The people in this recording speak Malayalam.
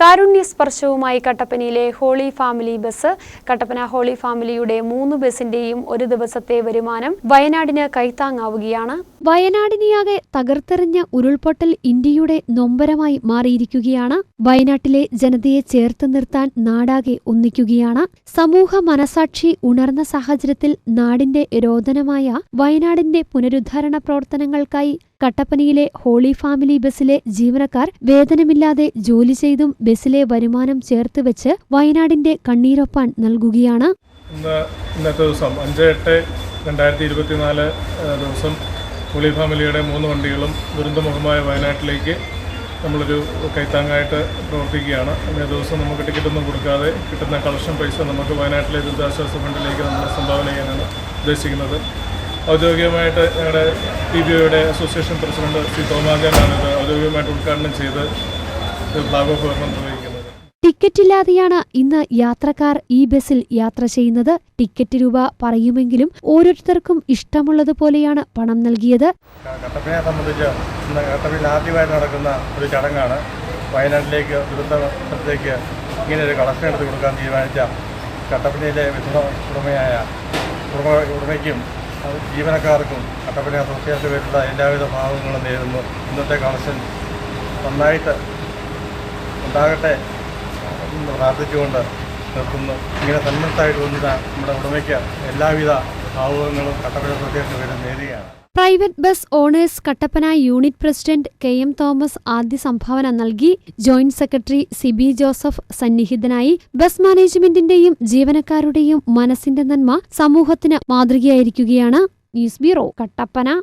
കാരുണ്യ സ്പർശവുമായി കട്ടപ്പനയിലെ Holy Family bus Kattappana Holy ഫാമിലിയുടെ മൂന്ന് ബസിന്റെയും ഒരു ദിവസത്തെ വരുമാനം വയനാടിന് കൈത്താങ്ങാവുകയാണ്. വയനാടിനെയാകെ തകർത്തെറിഞ്ഞ ഉരുൾപൊട്ടൽ ഇന്ത്യയുടെ നൊമ്പരമായി മാറിയിരിക്കുകയാണ്. വയനാട്ടിലെ ജനതയെ ചേർത്ത് നിർത്താൻ നാടാകെ ഒന്നിക്കുകയാണ്. സമൂഹ മനസാക്ഷി ഉണർന്ന സാഹചര്യത്തിൽ നാടിന്റെ രോദനമായ വയനാടിന്റെ പുനരുദ്ധാരണ പ്രവർത്തനങ്ങൾക്കായി കട്ടപ്പനയിലെ ഹോളി ഫാമിലി ബസ്സിലെ ജീവനക്കാർ വേതനമില്ലാതെ ജോലി ചെയ്തും ബസ്സിലെ വരുമാനം ചേർത്ത് വെച്ച് വയനാടിന്റെ കണ്ണീരൊപ്പാൻ നൽകുകയാണ്. ഇന്ന് ഇന്നത്തെ ദിവസം അഞ്ച് എട്ട് രണ്ടായിരത്തി ഇരുപത്തിനാല് ദിവസം പുളി ഫാമിലിയുടെ മൂന്ന് വണ്ടികളും ദുരന്തമുഖമായ വയനാട്ടിലേക്ക് നമ്മളൊരു കൈത്താങ്ങായിട്ട് പ്രവർത്തിക്കുകയാണ്. അന്നേ ദിവസം നമുക്ക് ടിക്കറ്റൊന്നും കൊടുക്കാതെ കിട്ടുന്ന കളക്ഷൻ പൈസ നമുക്ക് വയനാട്ടിലെ ദുരിതാശ്വാസ ഫണ്ടിലേക്ക് നമ്മൾ സംഭാവന ചെയ്യാനാണ് ഉദ്ദേശിക്കുന്നത്. ഔദ്യോഗികമായിട്ട് ഞങ്ങളുടെ പി ബി ഒയുടെ അസോസിയേഷൻ പ്രസിഡന്റ് ശ്രീ തോമാജാനാണ് ഇത് ഔദ്യോഗികമായിട്ട് ഉദ്ഘാടനം ചെയ്ത് ഓഫ് നിർവഹിക്കുന്നത് ടിക്കറ്റില്ലാതെയാണ് ഇന്ന് യാത്രക്കാർ ഈ ബസ്സിൽ യാത്ര ചെയ്യുന്നത്. ടിക്കറ്റ് രൂപ പറയുമെങ്കിലും ഓരോരുത്തർക്കും ഇഷ്ടമുള്ളതുപോലെയാണ് പണം നൽകിയത്. കട്ടപ്പനയെ സംബന്ധിച്ച് കട്ടപ്പനയിൽ ആദ്യമായിട്ട് നടക്കുന്ന ഒരു ചടങ്ങാണ്. വയനാട്ടിലേക്ക് ദുരന്തത്തിലേക്ക് ഇങ്ങനെ ഒരു കളക്ഷൻ എടുത്ത് കൊടുക്കാൻ തീരുമാനിച്ച കട്ടപ്പനയിലെ വിധുണ ഉടമയായ ഉടമ ഉടമയ്ക്കും ജീവനക്കാർക്കും കട്ടപ്പന അസോസിയേഷൻ പേരിലുള്ള എല്ലാവിധ ഭാഗങ്ങളും നേരുന്നു. ഇന്നത്തെ കളക്ഷൻ നന്നായിട്ട് ഉണ്ടാകട്ടെ പ്രാർത്ഥിച്ചുകൊണ്ട് നിർത്തുന്നു. ഇങ്ങനെ സന്മനത്തായിട്ട് വന്നത് നമ്മുടെ ഉടമയ്ക്ക് എല്ലാവിധ ഭാവുകങ്ങളും Kattappana association നേരിയാണ് private bus owners Kattappana unit president K M Thomas ആദ്യ സംഭാവന നൽകി. Joint secretary C B Joseph സന്നിഹിതനായി. Bus മാനേജ്മെന്റിന്റെയും ജീവനക്കാരുടെയും മനസ്സിന്റെ നന്മ സമൂഹത്തിന് മാതൃകയായിരിക്കുകയാണ്. News bureau Kattappana.